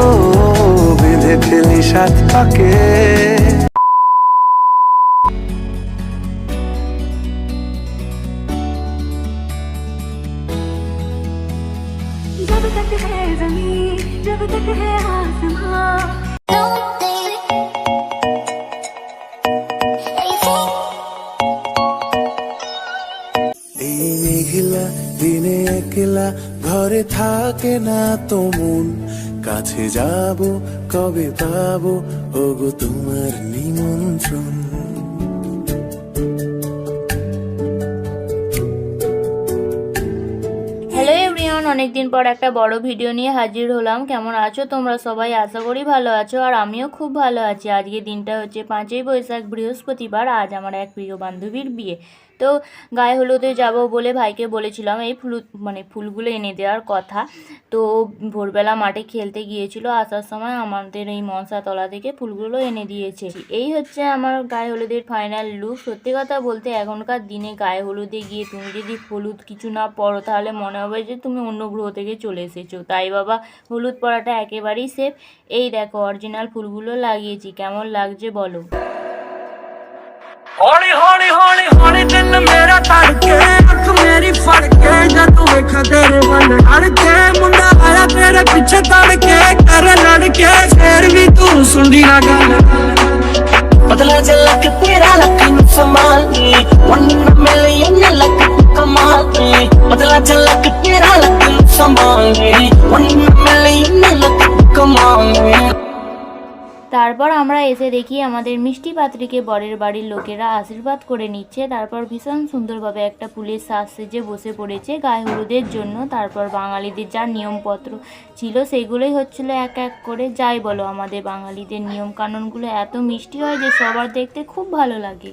ও বেঁধে ফেলি সাত পাকে। जब এই মেঘলা দিনে একলা ঘরে থাকে না তো মন। কাছে যাব, কবে পাবো? ওগো তোমার নিমন্ত্রণ। অনেকদিন পর একটা বড় ভিডিও নিয়ে হাজির হলাম। কেমন আছো তোমরা সবাই? আশা করি ভালো আছো, আর আমিও খুব ভালো আছি। আজকে দিনটা হচ্ছে পাঁচই বৈশাখ, বৃহস্পতিবার। আজ আমার এক প্রিয় বান্ধবীর বিয়ে। তো গায়ে হলুদে যাব বলে ভাইকে বলেছিলাম, এই ফুল মানে ফুলগুলো এনে দেওয়ার কথা। তো ভোরবেলা মাঠে খেলতে গিয়েছিল, আসার সময় আমাদের এই মনসাতলা থেকে ফুলগুলো এনে দিয়েছে। এই হচ্ছে আমার গায়ে হলুদের ফাইনাল লুক সত্যি কথা বলতে, এখনকার দিনে গায়ে হলুদে গিয়ে তুমি যদি হলুদ কিছু না পরো, তাহলে মনে হবে যে তুমি অন্য গ্রহ থেকে চলে এসেছ। তাই বাবা, হলুদ পরাটা একেবারেই সেফ এই দেখো অরিজিনাল ফুলগুলো লাগিয়েছি। কেমন লাগছে বলো? ਹੌਲੀ ਹੌਲੀ ਹੌਲੀ ਹੌਲੀ ਦਿਲ ਮੇਰਾ ਧੜਕੇ ਅੱਖ ਮੇਰੀ ਫੜ ਕੇ ਜਦ ਵੇਖਾ ਤੇਰੇ ਵੱਲ ਅੜ ਕੇ ਮੁੰਡਾ ਆਇਆ ਤੇਰੇ ਪਿੱਛੇ ਤੜਕੇ ਕਰ ਲੜ ਕੇ ਫੇਰ ਵੀ ਤੂੰ ਸੁਣਦੀ ਨਾ ਗੱਲ ਬਦਲਾ ਜਲਕ ਤੇਰਾ ਲੱਕ ਨੂੰ ਸੰਭਾਲੀ ਵਨ ਮਿਲੀਅਨ ਲੱਕ ਕਮਾਲੀ ਬਦਲਾ ਜਲਕ তারপর আমরা এসে দেখি আমাদের মিষ্টি পাত্রীকে বরের বাড়ির লোকেরা আশীর্বাদ করে নিচ্ছে। তারপর ভীষণ সুন্দরভাবে একটা পুলিশ সাজ সেজে বসে পড়েছে গায়ে হলুদের জন্য। তারপর বাঙালিদের যা নিয়মপত্র ছিল সেগুলোই হচ্ছিল এক এক করে। যাই বলো, আমাদের বাঙালিদের নিয়ম কানুনগুলো এত মিষ্টি হয় যে সবার দেখতে খুব ভালো লাগে।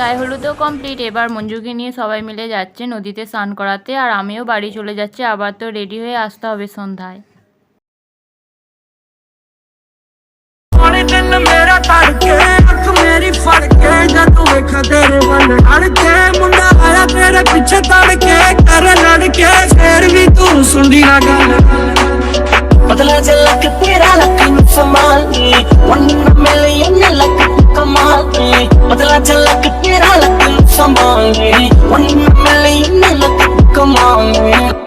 গায়ে হলুদও কমপ্লিট এবার মঞ্জুকে নিয়ে সবাই মিলে যাচ্ছে নদীতে স্নান করাতে আর আমিও বাড়ি চলে যাচ্ছি। আবার তো রেডি হয়ে আসতে হবে সন্ধ্যায়। पतला जला कमाल की बदला झलक तेरा लकन संभाले वरना मिले न लक कमाले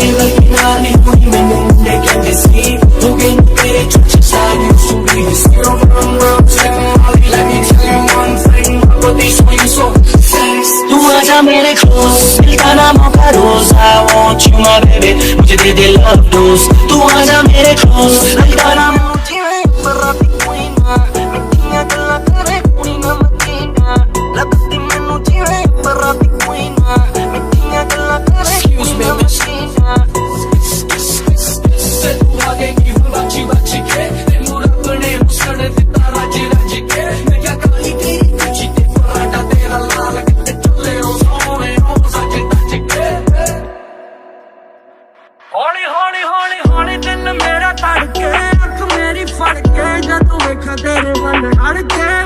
Even when I'm women and they can be seen Looking at you, just I used to be this girl from Rome Technology, let me tell you one thing About this one, you so fast तू आजा मेरे close मिलता ना मौका रोज I want you my baby मुझे दे दे love dose तू आजा मेरे close and I out of town.